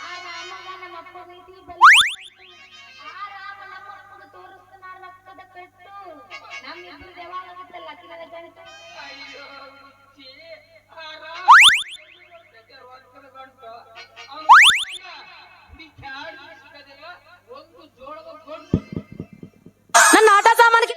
ಆ ನನ್ನ ಆಟ ಸಾಮಾನಿಗೆ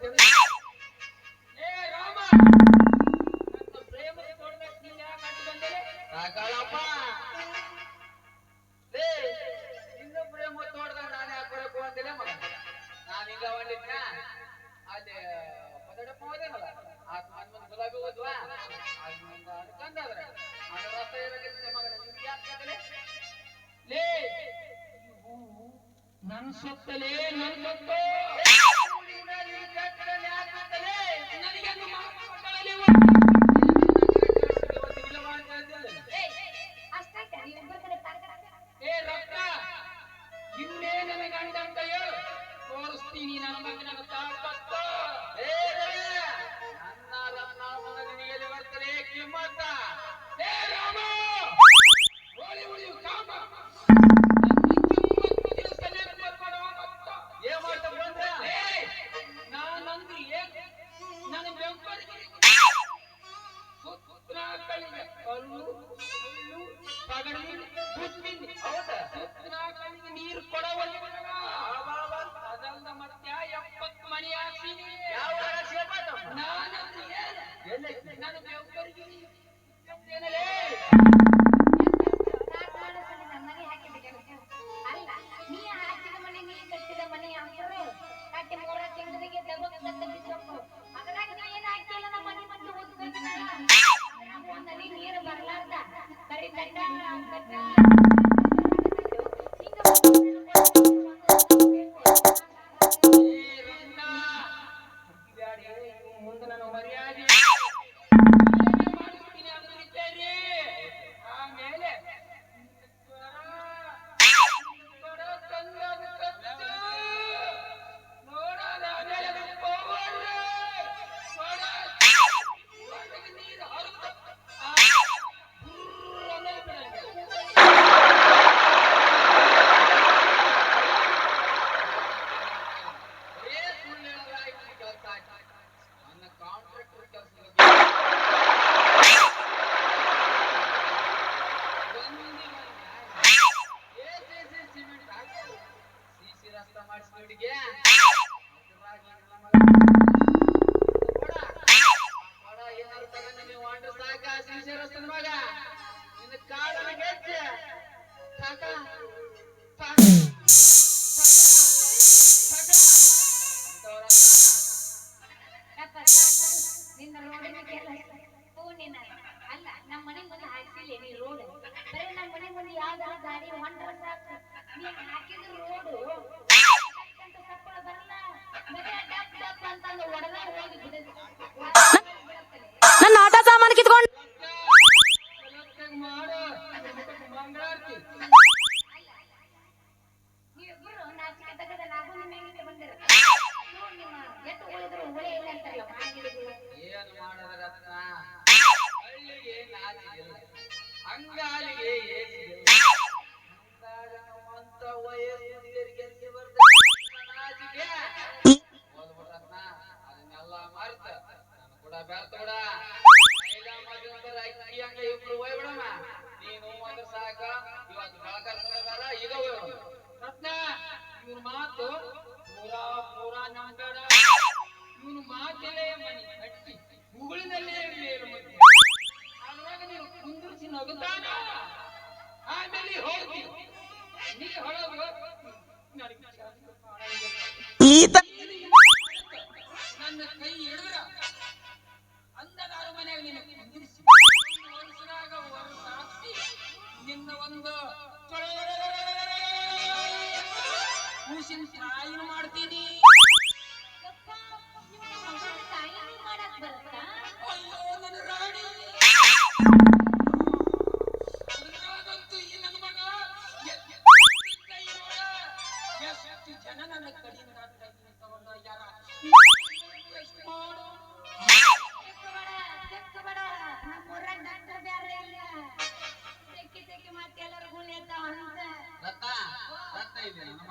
Thank you.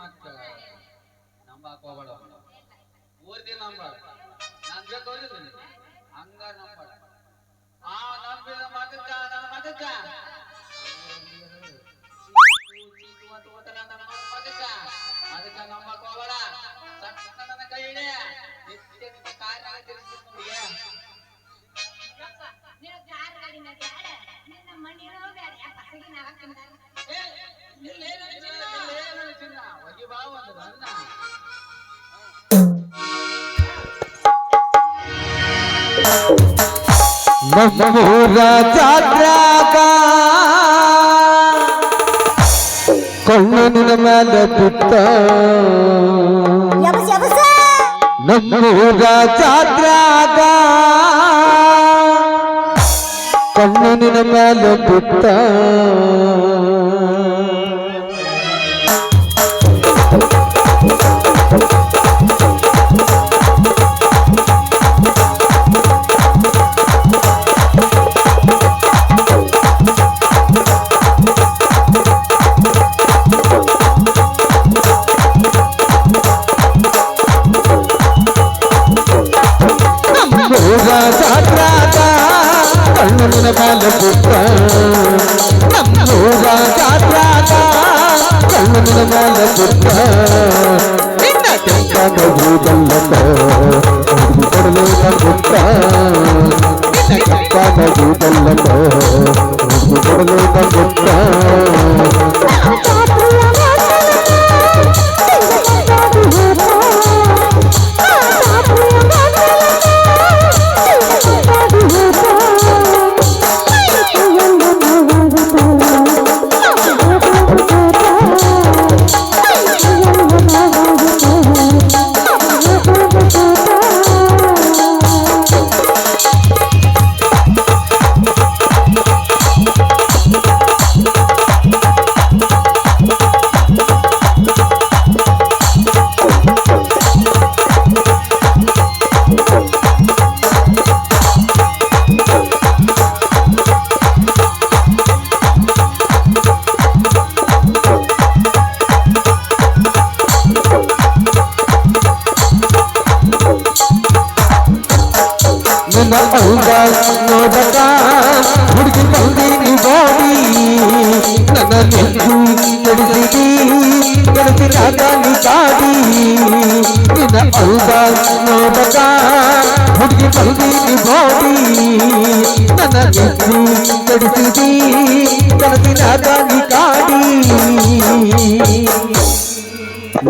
ಮಾತು ನಂಬಾಕ ಹೋಗಬೇಡ ಊರ್ದಿ ನಂಬಾಡ ನಾನ್ ಹಂಗ ನಂಬಾಡ ಆ ನಂಬಿದ ಮಗಕ್ಕ ನನ್ನ ಮಗಕ್ಕ. ಅದಕ್ಕ ನಂಬಾಕ ಹೋಗಬೇಡ ಸಣ್ಣ ನನ್ನ ಕೈ ಹಿಡಿಯ ನಿತ್ಯ ನಿನ್ನ ಕಾರ್ಯ ತಿಳಿಸ್ತೀನಿ ನಿನ್ನ ಮಣ್ಣಿನ ಹೋಗ್ಯಾರ ಪಸಗಿನ ನಮ್ಮೂರ ಜಾತ್ರಾಗ ಕಣ್ಣನ ಮೇಲೆ ಬಿಟ್ಟ ನಮ್ಮೂರ ಜಾತ್ರಾಗ ಕಣ್ಣನ ಮೇಲೆ ಬಿಟ್ಟ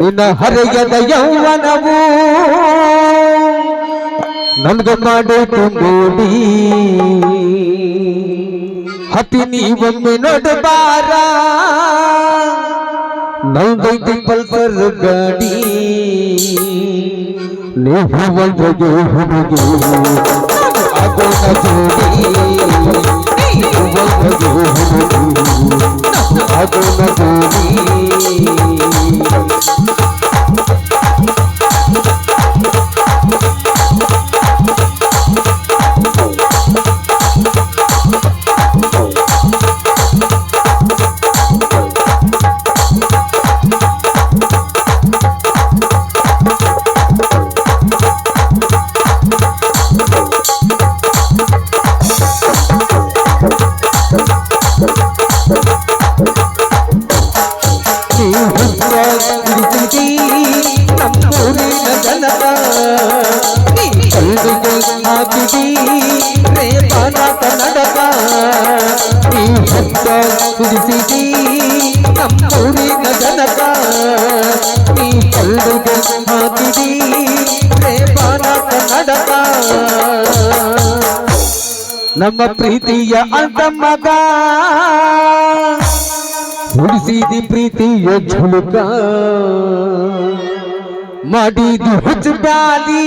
ನಿನ್ನ ಹರೆಯದ ಯೌವನವು ನನ್ಗ ಮಾಡಿತು ತುಂಬೋಡಿ. ಹತ್ತಿ ನೀವೊಮ್ಮೆ ನೋಡಬಾರ. ನಂದೈತಿ ಪಲ್ಸರ್ ಗಾಡಿ. ನೀವು ಒಂದಗೆ ಹುಡುಗಿ. ಆಗೋಣ ಜೋಡಿ. ನೀವು ಒಂದಗೆ ಹುಡುಗಿ. ನಮ್ಮ ಪ್ರೀತಿಯ ಅಂತ ಮಗ ಉಳಿಸಿದಿ ಪ್ರೀತಿಯ ಝುಳುಕ ಮಾಡಿದು ಹುಚ್ಚ ಬ್ಯಾಲಿ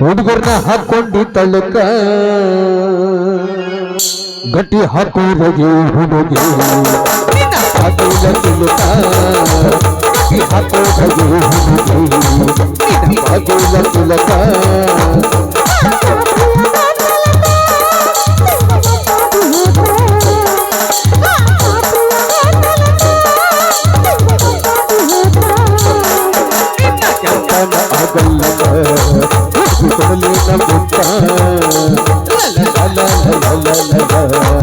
ಹುಡುಗರ್ನ ಹಾಕೊಂಡಿ ತಳುಕ ಗಟ್ಟಿ ಹಾಕೋರಗೆ ಹುಡುಗಿ ನಿನ್ನ ಹಾಕಿದ ತುಳುಕ ಗಟ್ಟಿ ಹಾಕೋರಗೆ ಹುಡುಗಿ ನಿನ್ನ ಹಾಕಿದ ತುಳುಕ Oh.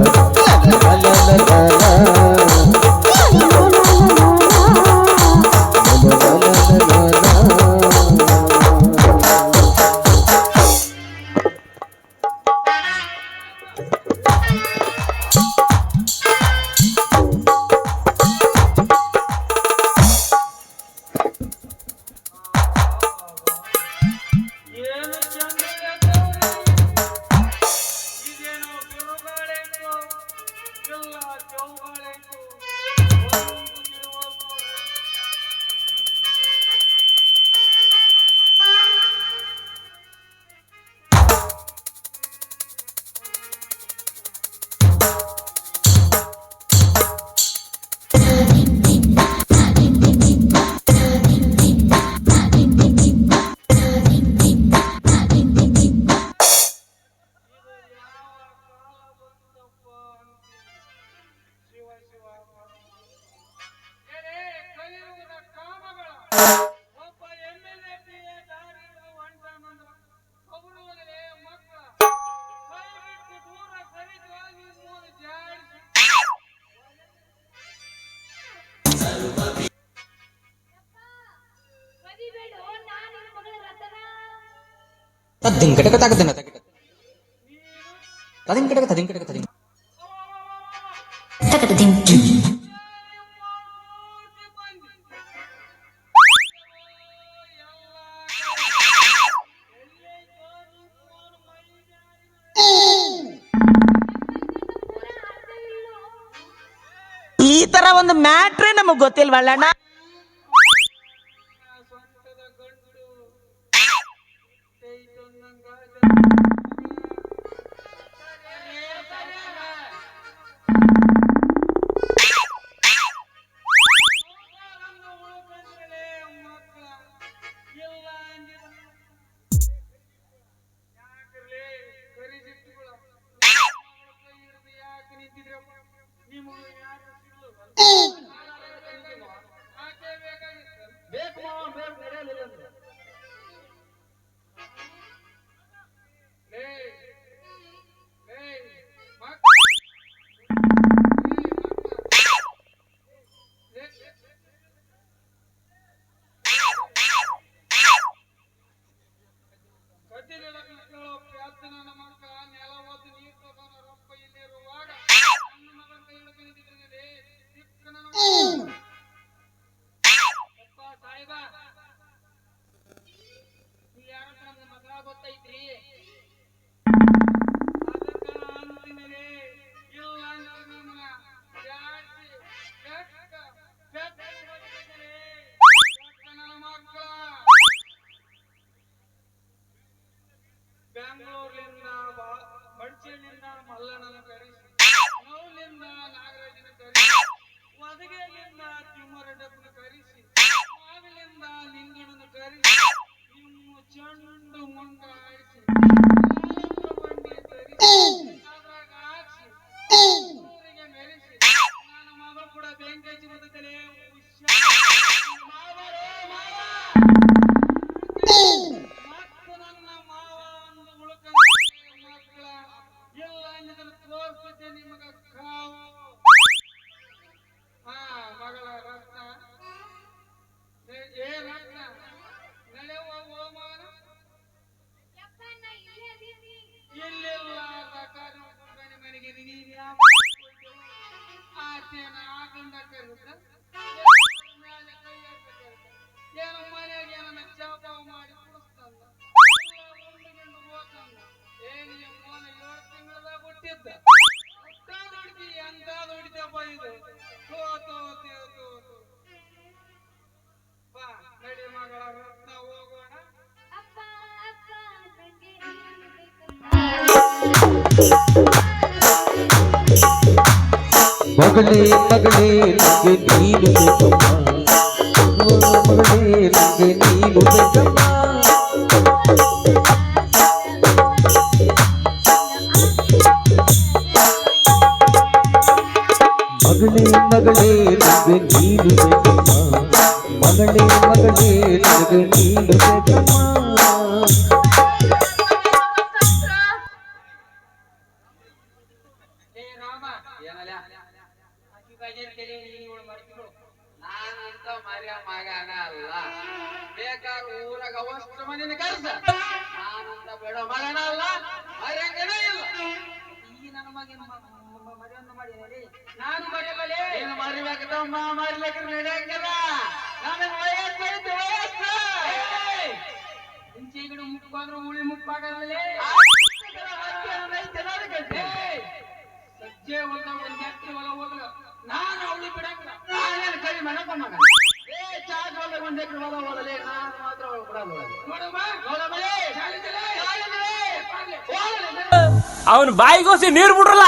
ತದ್ದಿನ ಕಟಕ ತಗದಿನ ತಗಿಟ ತದಿನ ಕಟಕ ತದಿನ ಕಟಕ ತದಿನ ಈ ತರ ಒಂದು ಮ್ಯಾಟ್ರೇ ನಮಗ್ ಗೊತ್ತಿಲ್ವಲ್ಲಣ್ಣ Amém. ಏನು ಮನೆಯಾಗ ಏನನ್ನ ಚಾಪಾವ ಮಾಡಿ ಏನಿ ಮೋನ ಏಳು ತಿಂಗಳದಾಗ ಹುಟ್ಟಿದ್ದ ಹುಟ್ಟಾದ ಹುಡುಗಿ ಎಂತಾದ ಇದು ತೋ ತೋ ತೋ ತೋ ತೋ ಬಾ ನಡಿ ಮಗಳ ಹೋಗೋಣ ಅಪ್ಪ ಅಪ್ಪ ನಂಗೆ ನೀನು ಬೇಕಪ್ಪ. ಮಗಳೇ ಮಗಳೇ ನಂಗೆ ನೀನು ಬೇಕಮ್ಮ ಮಗಳೇ ನಂಗೆ ನೀನು ಬೇಕಮ್ಮ ಮಗಳೇ ಮಗಳೇ ನಂಗೆ ನೀನು ಬೇಕಮ್ಮ ಮಗಳೇ ಮಗಳೇ ನಂಗೆ ನೀನು ಬೇಕಮ್ಮ ಏ ನಾನಂತ ಬೇಡ ಮಗನ ಅಲ್ಲ ಮರ್ಯಂಗನೇ ಇಲ್ಲ. ಈ ನನ್ನ ಮಗನ ಮರ್ಯಂತ ಮಾಡಿದಲ್ಲಿ ನಾನು ಮರೆಯಬಲ್ಲೆ ಏನು ಮರಿಬೇಕಂತ ಮರಿಬೇಕ್ರೆ ನಡೆಯಂಗಿಲ್ಲ. ನನಗೆ ವಯಸ್ಸು ಐತೆ ವಯಸ್ಸು. ಉಳಿ ಮುಪ್ಪಾಗಲ್ಲೇ ಸಜ್ಜೆ ಹೊಲ, ಒಂದ್ ಎಕರೆ ಹೊಲ ಹೋದ್ರ ನಾನು ಅವಳಿ ಬಿಡಂಗಿಲ್ಲ. ನಾನೇನು ಕರಿ ಮಣಪ್ಪ ಮಗ ಒಂದ್ ಹೊಲ ಹೋದಲೇ ನಾನು ಮಾತ್ರ ಅವನ್ ಬಾಯಿಗೋಸಿ ನೀರು ಬಿಡ್ರಲ್ಲ